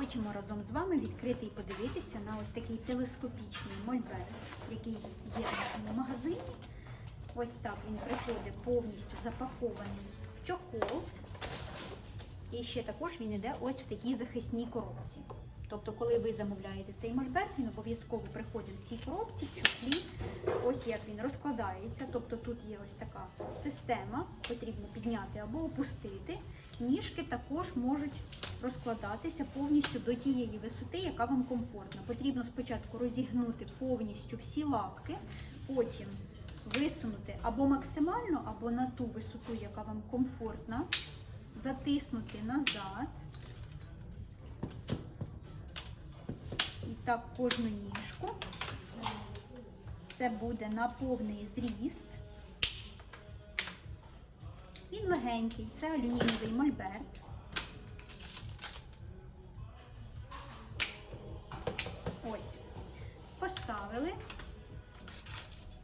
Хочемо разом з вами відкрити і подивитися на ось такий телескопічний мольберт, який є в нашому магазині. Ось так він приходить повністю запакований в чохол. І ще також він йде ось в такій захисній коробці. Тобто, коли ви замовляєте цей мольберт, він обов'язково приходить в цій коробці, в чохлі. Ось як він розкладається. Тобто тут є ось така система, потрібно підняти або опустити. Ніжки також можуть розкладатися повністю до тієї висоти, яка вам комфортна. Потрібно спочатку розігнути повністю всі лапки, потім висунути або максимально, або на ту висоту, яка вам комфортна, затиснути назад. І так кожну ніжку. Це буде на повний зріст. Він легенький, це алюмінієвий мольберт. Поставили.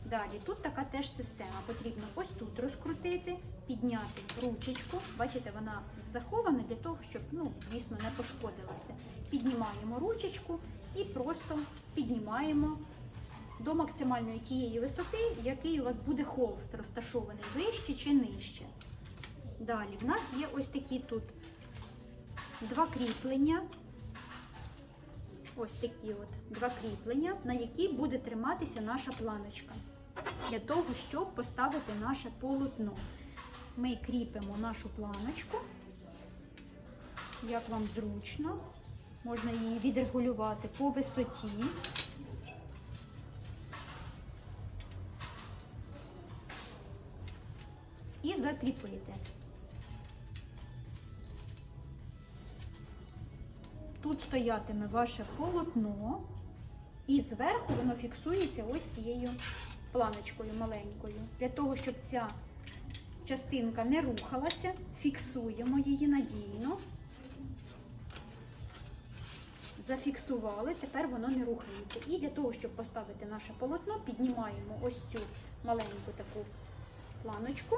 Далі, тут така теж система. Потрібно ось тут розкрутити, підняти ручечку. Бачите, вона захована для того, щоб, ну, звісно, не пошкодилася. Піднімаємо ручечку і просто піднімаємо до максимальної тієї висоти, який у вас буде холст розташований вище чи нижче. Далі, в нас є ось такі тут два кріплення. Ось такі от два кріплення, на які буде триматися наша планочка. Для того, щоб поставити наше полотно. Ми кріпимо нашу планочку, як вам зручно. Можна її відрегулювати по висоті. І закріпити. Тут стоятиме ваше полотно, і зверху воно фіксується ось цією планочкою маленькою. Для того, щоб ця частинка не рухалася, фіксуємо її надійно. Зафіксували, тепер воно не рухається. І для того, щоб поставити наше полотно, піднімаємо ось цю маленьку таку планочку,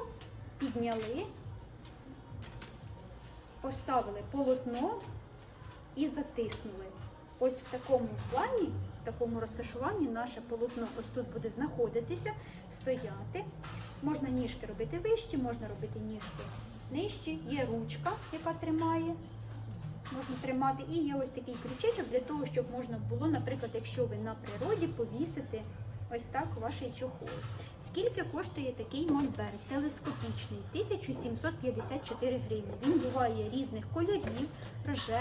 підняли, поставили полотно і затиснули. Ось в такому плані, в такому розташуванні наше полотно ось тут буде знаходитися, стояти. Можна ніжки робити вищі, можна робити ніжки нижчі. Є ручка, яка тримає, можна тримати. І є ось такий крючечок для того, щоб можна було, наприклад, якщо ви на природі, повісити ось так ваш чохол. Скільки коштує такий мольберт телескопічний? 1754 гривні. Він буває різних кольорів, рожевий.